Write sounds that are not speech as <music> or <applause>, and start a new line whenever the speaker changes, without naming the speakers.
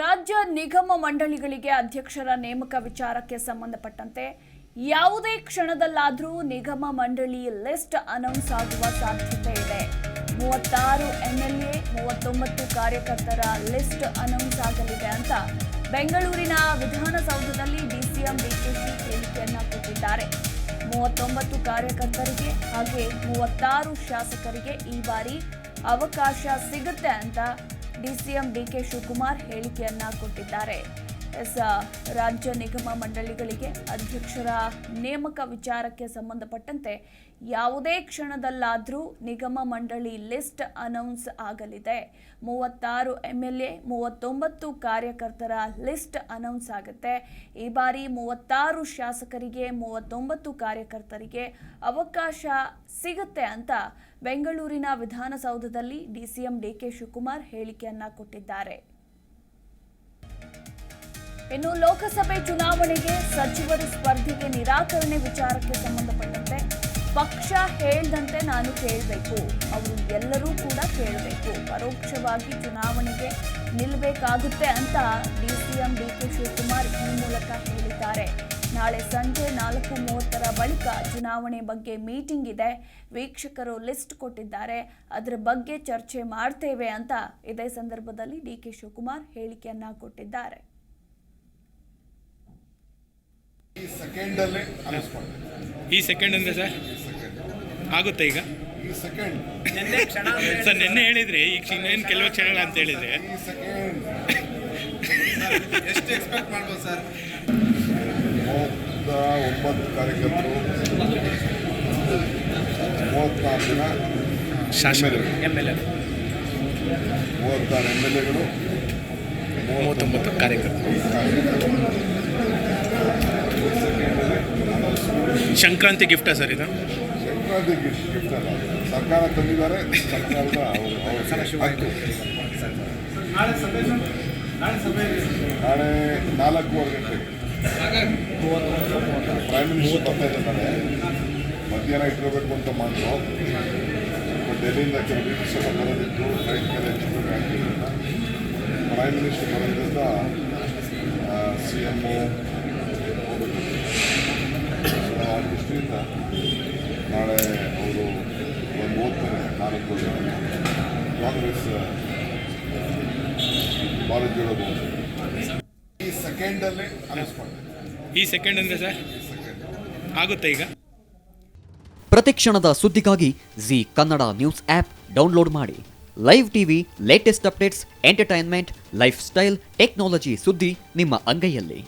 ರಾಜ್ಯ ನಿಗಮ ಮಂಡಳಿಗಳಿಗೆ ಅಧ್ಯಕ್ಷರ ನೇಮಕ ವಿಚಾರಕ್ಕೆ ಸಂಬಂಧಪಟ್ಟಂತೆ ಯಾವುದೇ ಕ್ಷಣದಲ್ಲಾದರೂ ನಿಗಮ ಮಂಡಳಿ ಲಿಸ್ಟ್ ಅನೌನ್ಸ್ ಆಗುವ ಸಾಧ್ಯತೆ ಇದೆ. ಮೂವತ್ತಾರು ಎಂಎಲ್ಎ ಮೂವತ್ತೊಂಬತ್ತು ಕಾರ್ಯಕರ್ತರ ಲಿಸ್ಟ್ ಅನೌನ್ಸ್ ಆಗಲಿದೆ ಅಂತ ಬೆಂಗಳೂರಿನ ವಿಧಾನಸೌಧದಲ್ಲಿ ಡಿಸಿಎಂ ಡಿಕೆಶಿ ಹೇಳಿಕೆಯನ್ನ ಕೊಟ್ಟಿದ್ದಾರೆ. ಮೂವತ್ತೊಂಬತ್ತು ಕಾರ್ಯಕರ್ತರಿಗೆ ಹಾಗೆ ಮೂವತ್ತಾರು ಶಾಸಕರಿಗೆ ಈ ಬಾರಿ ಅವಕಾಶ ಸಿಗುತ್ತೆ ಅಂತ ಡಿಸಿಎಂ ಡಿಕೆ ಶಿವಕುಮಾರ್ ಹೇಳಿಕೆಯನ್ನ ಕೊಟ್ಟಿದ್ದಾರೆ. ಎಸ್ ರಾಜ್ಯ ನಿಗಮ ಮಂಡಳಿಗಳಿಗೆ ಅಧ್ಯಕ್ಷರ ನೇಮಕ ವಿಚಾರಕ್ಕೆ ಸಂಬಂಧಪಟ್ಟಂತೆ ಯಾವುದೇ ಕ್ಷಣದಲ್ಲಾದರೂ ನಿಗಮ ಮಂಡಳಿ ಲಿಸ್ಟ್ ಅನೌನ್ಸ್ ಆಗಲಿದೆ. ಮೂವತ್ತಾರು ಎಂ ಎಲ್ ಎ ಮೂವತ್ತೊಂಬತ್ತು ಕಾರ್ಯಕರ್ತರ ಲಿಸ್ಟ್ ಅನೌನ್ಸ್ ಆಗುತ್ತೆ. ಈ ಬಾರಿ ಮೂವತ್ತಾರು ಶಾಸಕರಿಗೆ, ಮೂವತ್ತೊಂಬತ್ತು ಕಾರ್ಯಕರ್ತರಿಗೆ ಅವಕಾಶ ಸಿಗುತ್ತೆ ಅಂತ ಬೆಂಗಳೂರಿನ ವಿಧಾನಸೌಧದಲ್ಲಿ ಡಿಸಿಎಂ ಡಿಕೆ ಶಿವಕುಮಾರ್ ಹೇಳಿಕೆಯನ್ನ ಕೊಟ್ಟಿದ್ದಾರೆ. ಇನ್ನು ಲೋಕಸಭೆ ಚುನಾವಣೆಗೆ ಸಚಿವರು ಸ್ಪರ್ಧೆಗೆ ನಿರಾಕರಣೆ ವಿಚಾರಕ್ಕೆ ಸಂಬಂಧಪಟ್ಟಂತೆ ಪಕ್ಷ ಹೇಳ್ದಂತೆ ನಾನು ಕೇಳಬೇಕು. ಅವರು ಎಲ್ಲರೂ ಕೂಡ ಕೇಳಬೇಕು. ಪರೋಕ್ಷವಾಗಿ ಚುನಾವಣೆಗೆ ನಿಲ್ಲಬೇಕಾಗುತ್ತೆ ಅಂತ D C M, D K Shivakumar ಈ ಮೂಲಕ ಹೇಳಿದ್ದಾರೆ. ನಾಳೆ ಸಂಜೆ ನಾಲ್ಕು ಮೂವತ್ತರ ಬಳಿಕ ಚುನಾವಣೆ ಬಗ್ಗೆ ಮೀಟಿಂಗ್ ಇದೆ. ವೀಕ್ಷಕರು ಲಿಸ್ಟ್ ಕೊಟ್ಟಿದ್ದಾರೆ. ಅದರ ಬಗ್ಗೆ ಚರ್ಚೆ ಮಾಡ್ತೇವೆ ಅಂತ ಇದೇ ಸಂದರ್ಭದಲ್ಲಿ ಡಿ ಕೆ ಶಿವಕುಮಾರ್ ಹೇಳಿಕೆಯನ್ನ ಕೊಟ್ಟಿದ್ದಾರೆ.
ಈ ಸೆಕೆಂಡಲ್ಲೇ ಅನೌನ್ಸ್ ಮಾಡ್ತಾರೆ
ಈ ಸೆಕೆಂಡ್ ಅಂದ್ರೆ ಸರ್? ಆಗುತ್ತೆ ಈಗ?
ಈ ಸೆಕೆಂಡ್ <laughs>
ಸರ್ ನಿನ್ನೆ ಹೇಳಿದ್ರಿ ಈಗ ಇನ್ನೇನು ಕೆಲವು ಕ್ಷಣಗಳ ಅಂತ ಹೇಳಿದ್ರೆ.
ಈ ಸೆಕೆಂಡ್
ಎಷ್ಟು ಎಕ್ಸ್ಪೆಕ್ಟ್ ಮಾಡ್ಬೋದು ಸರ್?
ಮೂವತ್ತ ಒಂಬತ್ತು ಕಾರ್ಯಕರ್ತರು ಮೂವತ್ತಾರು ಜನ
ಶಾಸಕರು.
M L A. ಮೂವತ್ತಾರು ಎಂ ಎಲ್ ಎಗಳು.
ಮೂವತ್ತೊಂಬತ್ತು ಕಾರ್ಯಕರ್ತರು ಸಂಕ್ರಾಂತಿ ಗಿಫ್ಟಾ ಸರ್ ಇದು?
ಸಂಕ್ರಾಂತಿ ಗಿಫ್ಟ್ ಗಿಫ್ಟ್ ಅಲ್ಲ. ಸರ್ಕಾರ ತಂದಿದ್ದಾರೆ ಸರ್ಕಾರದ ಅವ್ರ ಅವ್ರ ಹಕ್ಕು. ನಾಳೆ ನಾಲ್ಕೂವರೆ ಗಂಟೆಗೆ ಪ್ರೈಮ್ ಮಿನಿಸ್ಟರ್ ಬರ್ತಾ ಇದ್ದಾರೆ ಮಧ್ಯಾಹ್ನ ಇಟ್ಕೋಬೇಕು ಅಂತ ಮಾಡಿದ್ರು. ಡೆಲ್ಲಿಯಿಂದ ಕೆಲವು ಮೀಟಿಂಗ್ಸ್ ಎಲ್ಲ ಬರೋದಿತ್ತು. ರೈಟ್ ಮೇಲೆ ಹೆಚ್ಚು ಕಮ್ಮಿ ಆಗಿದ್ದರಿಂದ ಪ್ರೈಮ್ ಮಿನಿಸ್ಟರ್ ಬರೋದ್ರಿಂದ ಸಿ ಎಮ್ಮು ನಾಲ್ಕು ಕಾಂಗ್ರೆಸ್ ಈ
ಈ ಸೆಕೆಂಡ್ ಅಂದ್ರೆ ಸರ್ ಆಗುತ್ತೆ ಈಗ.
ಪ್ರತಿಕ್ಷಣದ ಸುದ್ದಿಗಾಗಿ Z Kannada news app download ಮಾಡಿ. Live TV latest updates entertainment lifestyle technology ಸುದ್ದಿ ನಿಮ್ಮ ಅಂಗೈಯಲ್ಲಿ.